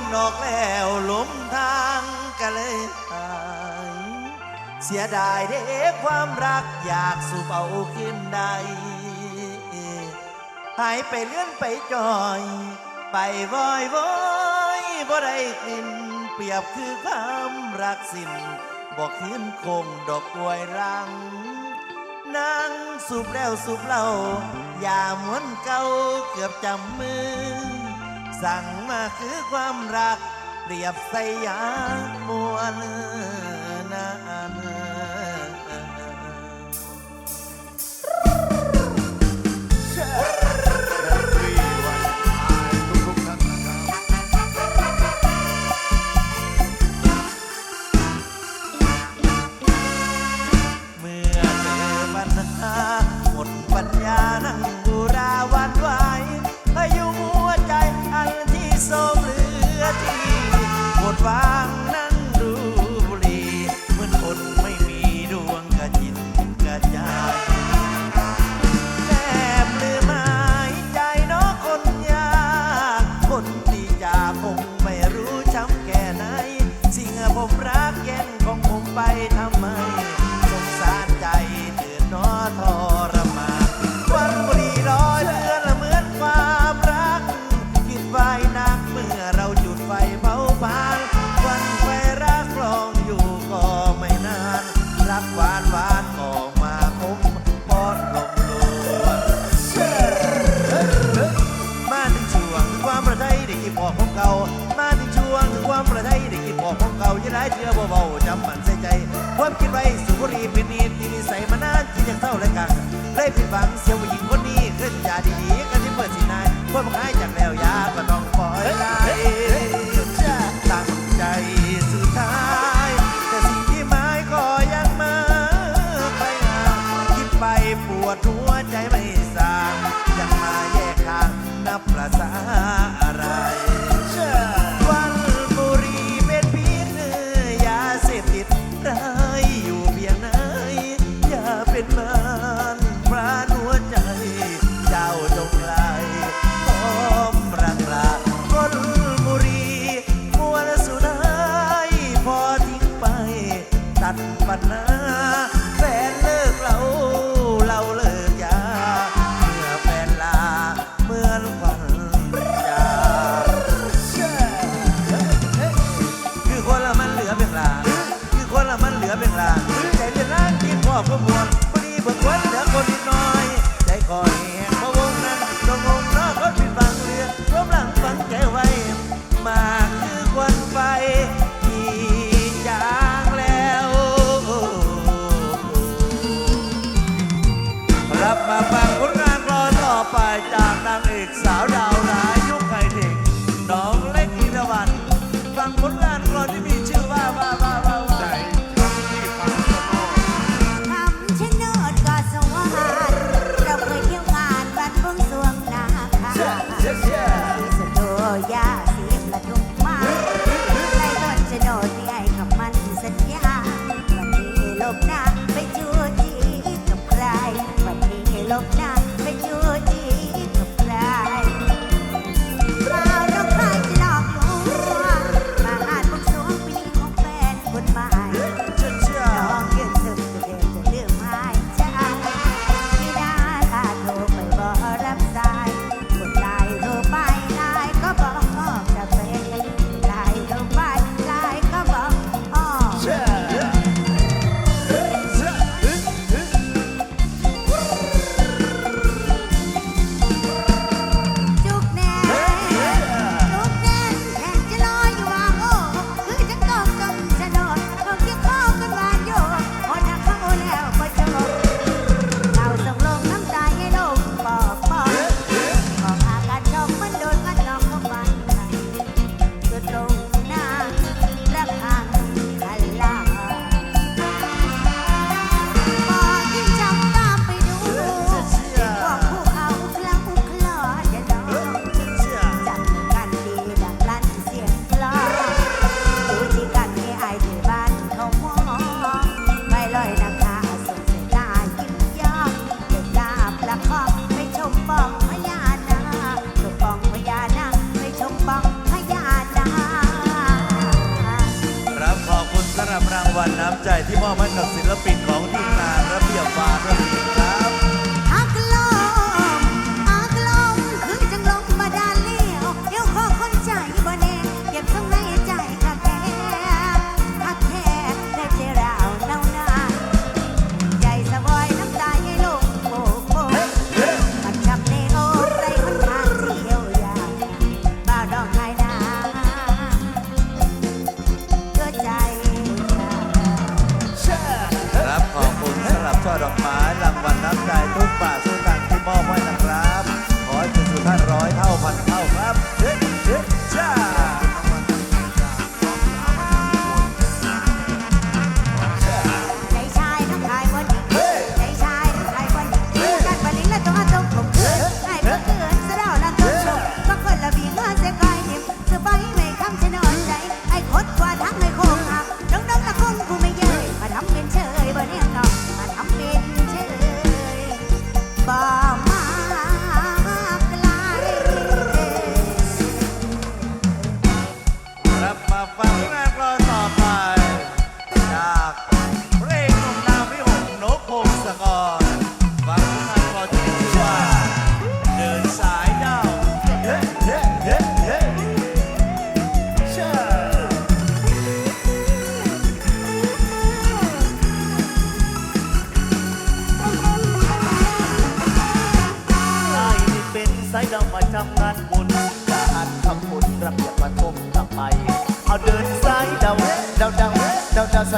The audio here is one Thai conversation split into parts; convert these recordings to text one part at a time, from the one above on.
นออกแล้วล้มทางก็เลยหายเสียดายเด้ความรักอยากสูบเอาขึ้นใดหายไปเลื่อนไปจอย ไปวอยวอยบ่ได้กิน เปรียบคือความรักสิ้นบอกขึ้นคงดอกกวยรังนั่งสูบแล้วสูบเล่ายาม้วนเก่าเกือบจำมือ สั่งมาคือความรัก เปรียบใสยามวลนา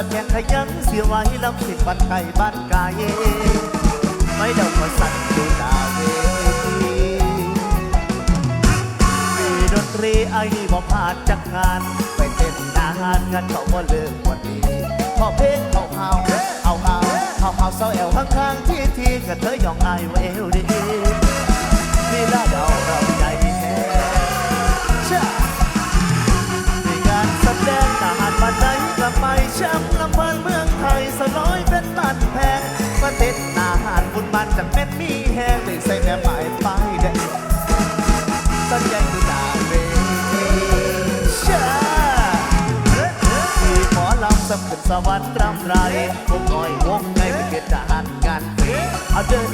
สักแก่ขยังเสียวไว้ลำสิบันไก่บ้านไก่ไม่เดาขอสั่นดูดาเวทีมีดนตรีไอ้บอกผ่านจากงาน ไปเต้นนานกันเขาบ่เลิกวันนี้พอเพลงเขาเอาเอาเอาเขาเอาเสาแอวข้างๆที่ทีกระเทยยองไอเวลดี สวรรค์รำไรพวกน้อยวงในเป็นเกียรติทหารการเปณฑ์เอาเดิน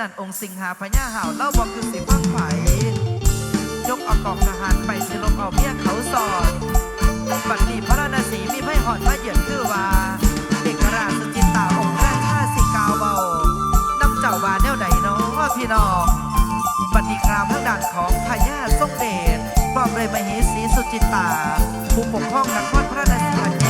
นั้นองค์สิงหาพญาห่าวเล่าบอกคือสิฟังไผยกเอากองทหารไปสิลงเอาเมียเขาสอนบัดนี้พระราณสีมีไพ่หอดมาเหยียดคือว่าเด็กราชสุจินตาองค์ราชาสิกาวเบาน้ำเจ้าว่าแนวใดเนาะพี่น้องบัดนี้คราวทางด้านของพญาทรงเดชพร้อมเลยมเหสีสุจินตาผู้ปกครองนครพระนคร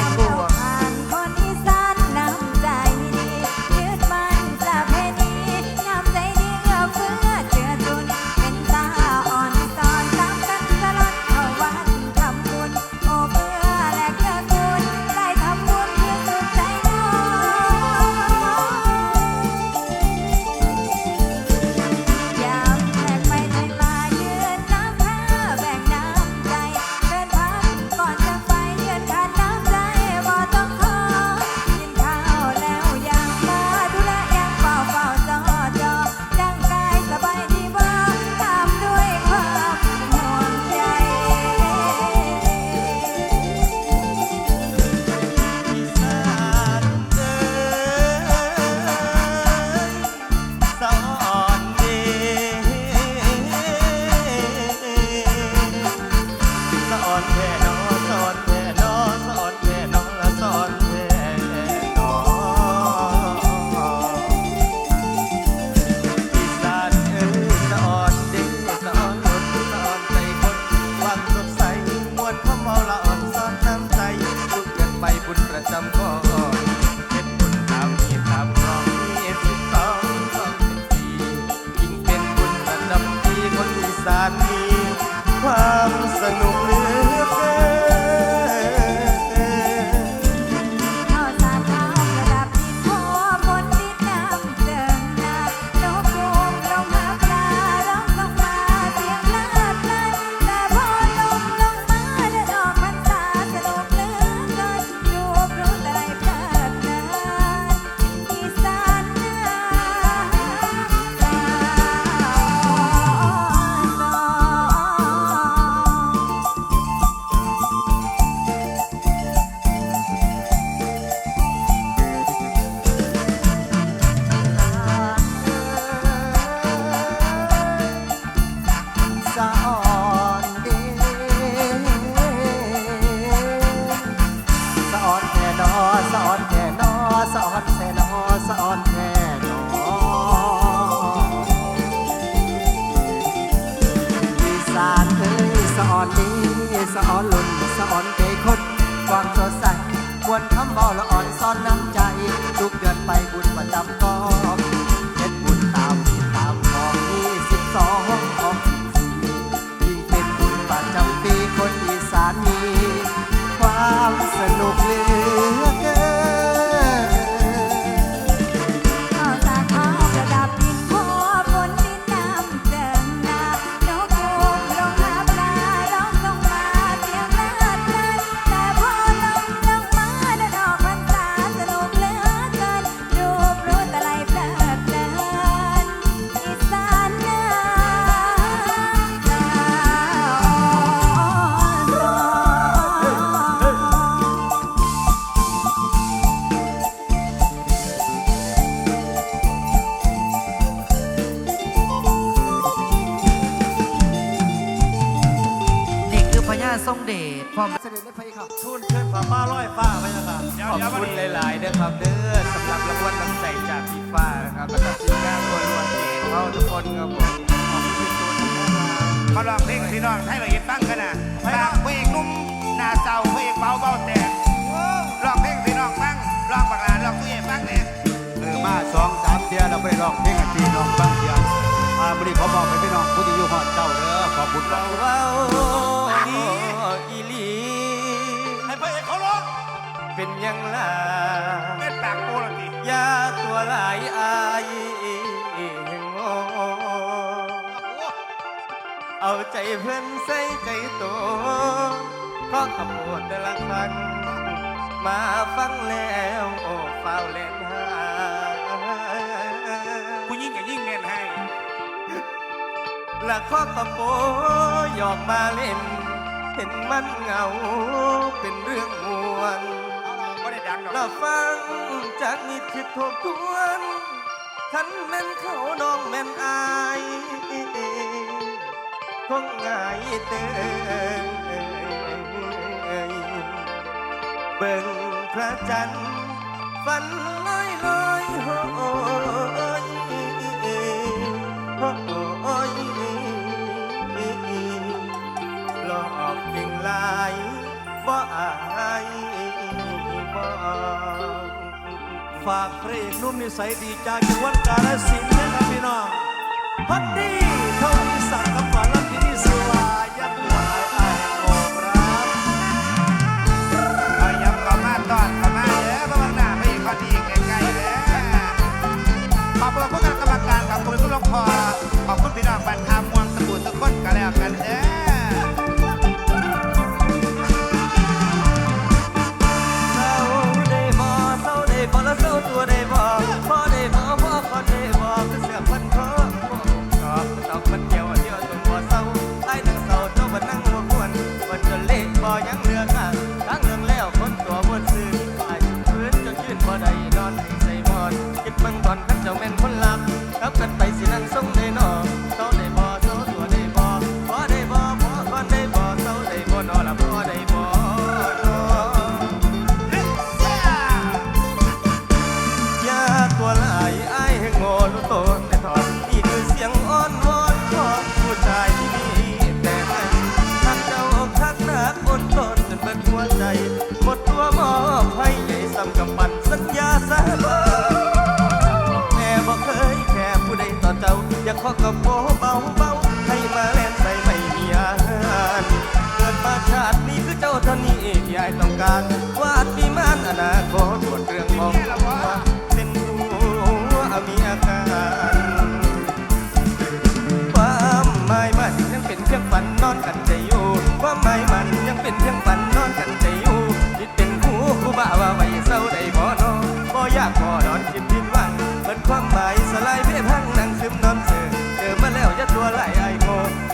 หลายๆนะครับเด้อสำหรับรางวัลน้ำใจจากพี่ฟ้านะครับแล้วก็ทีมงานตัวรวนเองเขาทุกคนครับผมขอบคุณที่สุดนะครับมาลองเพลงกับพี่น้องให้ละเอียดฟังกันนะตากเพลงนุ่มหน้าเศร้าเพลงเบาเบาแต่ลองเพลงพี่น้องฟังลองบักหลานลองตู้เย็นฟังเนี่ยเออมาสองสามเทียเราไปร้องเพลงกับพี่น้องบางเทียอ่าวันนี้ขอบอกไปพี่น้องผู้ที่อยู่หอดเจ้าเด้อขอบคุณครับเว้าอีหลี เป็นหยังล่ะเม็ดปากโป้ละทียาตัวหลายอายแห่งโง่เอาใจเพื่อนใส่ใจตัวเพราะขบวนแต่ละครั้งมาฟังแล้วโอ้เฝ้าเล่นหาผู้ยิ่งกับยิ่งเน้นให้ละข้อกระโปหยอกมาเล่น เห็นมันเหงาเป็นเรื่องมวนก็ไังดอกเราฟังจากมีคิดทบทวนฉันแม่นเขาน้องแม่นอายคงง่ายเตยเบิ่งพระจันทร์ฝันลอยลอยหอยโอยหลอกจริงลายบ่อาย ฝากพระเอกนุ่มนิสัยดีจากจังหวัดกาฬสินธุ์นะครับพี่น้องพันดีเท่าที่สักกับฝาลับที่นี่สวายับหลายไอ้กอบรักเอายับเามาตอนเข้ามาเด้อระวังหน้าไม่พอดีใกล้ๆเด้อขอบคุณพวกกรรมการกับคุณทุกลงพอ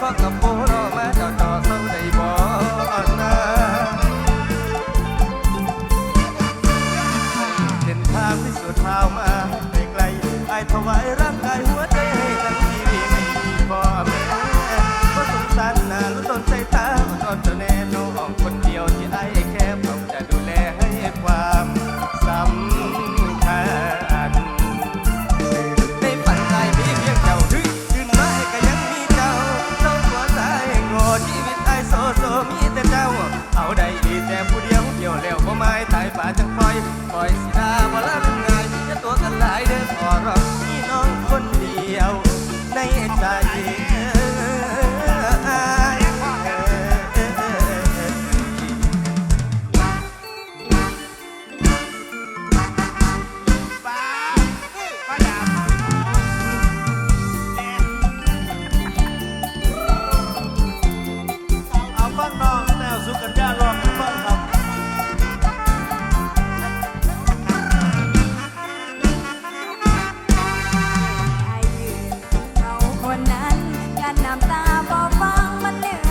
fuck up តាបបងមិនទេ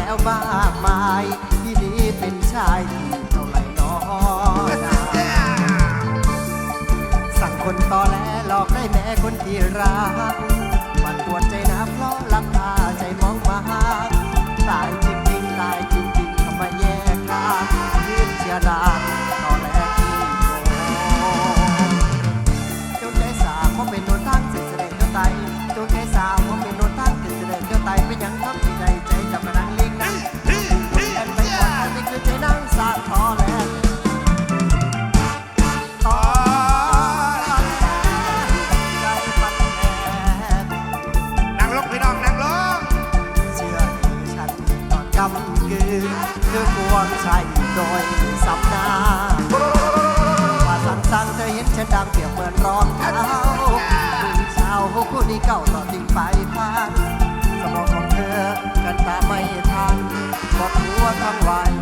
แล้วมากมายที่นี้เป็นชายที่เท่าไหร่น้อนาสั่งคนตอแหลหลอกได้แม่คนที่รักมันปวดใจนะเพราะลักพาใจมองมาตายจริงๆตายจริงๆทำไมแยกทางยืนเชียร์ดาาคู่นี้เก่าต่อทิ้งไปผ่านสมองของเธอกันตาไม่ทันบอกหัวทั้งวัน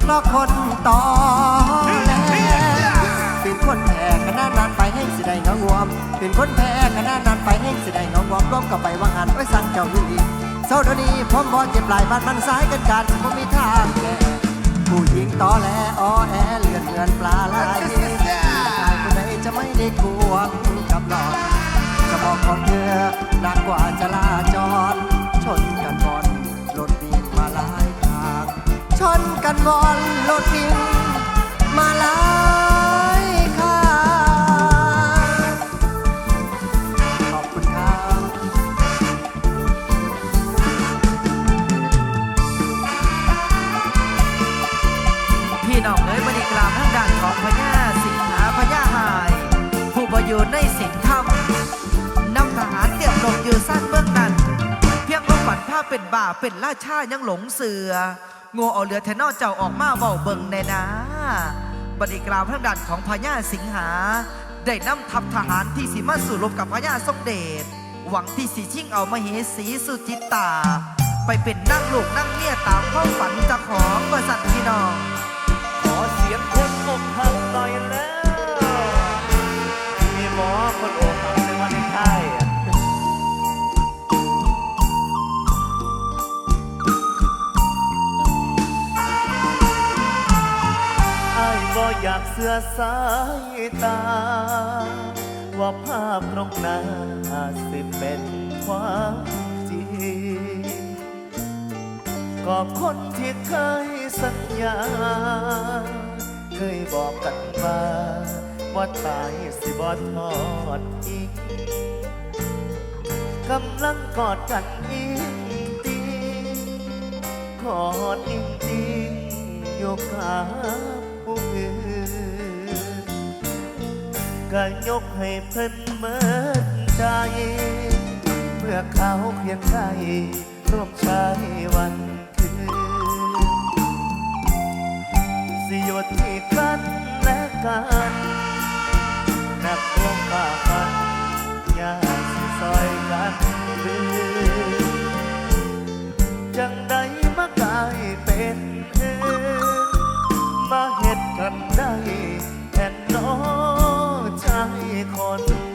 เพราะคนต่อแลเป็นคนแพ้ขนาดนั้นไปให้สิได้เงางวม เป็นคนแพ้ขนาดนั้นไปให้สิได้เงางวมร่วมกับไปว่างานไว้สั่งเจ้าอยู่ดีเศร้าเดี๋ยวนี้ผมบอเจ็บหลายบ้านมันซ้ายกันการผมมีทางแก่ผู้หญิงต่อแลอ้อแอเลือนเงินปลาไหลชายคนไหนจะไม่ได้ควงกับหลอด สมองของเธอหนักกว่าจราจร ชนกันบอลรถวิ่งมาหลายทางชนกันบอลรถวิ่งมาหลายข้างขอบคุณครับ พี่น้องเอ๋ยบริกรามทางด้านของพญาสิงหาพญาหาย ผู้ประยูนในส สั้นเบื้องนั้น เพียงว่าฝันผ้าเป็นบ่าเป็นราชายังหลงเสืองัวเอาเรือแทนอเจ้าออกมาเบาเบิงในนะบริกรามทางด้านของพญาสิงหา ได้นำทัพทหารที่สีมาสู่รบกับพญาทรงเดชหวังที่สีชิงเอามาเหสีสุจิตตา ไปเป็นนั่งลูกนั่งเมียตามความฝันจะของบริษัทพี่น้องขอเสียงคนอกหักหน่อยแล้วมีหมอคนอกหัก อยากเสือสายตา ว่าภาพตรงหน้าสิเป็นความจริงก็คนที่เคยสัญญา เคยบอกกันว่าว่าตายสิบ่ทอดอีกกำลังกอดกันอีกตีกอดอิงติงโยกขา ก็ยกให้เพิ่นเมิดใจ เมื่อเขาเคียงใกล้ร่วมใช้วันคืนสิหยดที่กันและกันนักลงป่าฟันอยาสิซอยกันดื้อจังใดมากลายเป็นเอื่นมาเฮ็ดกันได้แทนน้อชาย คน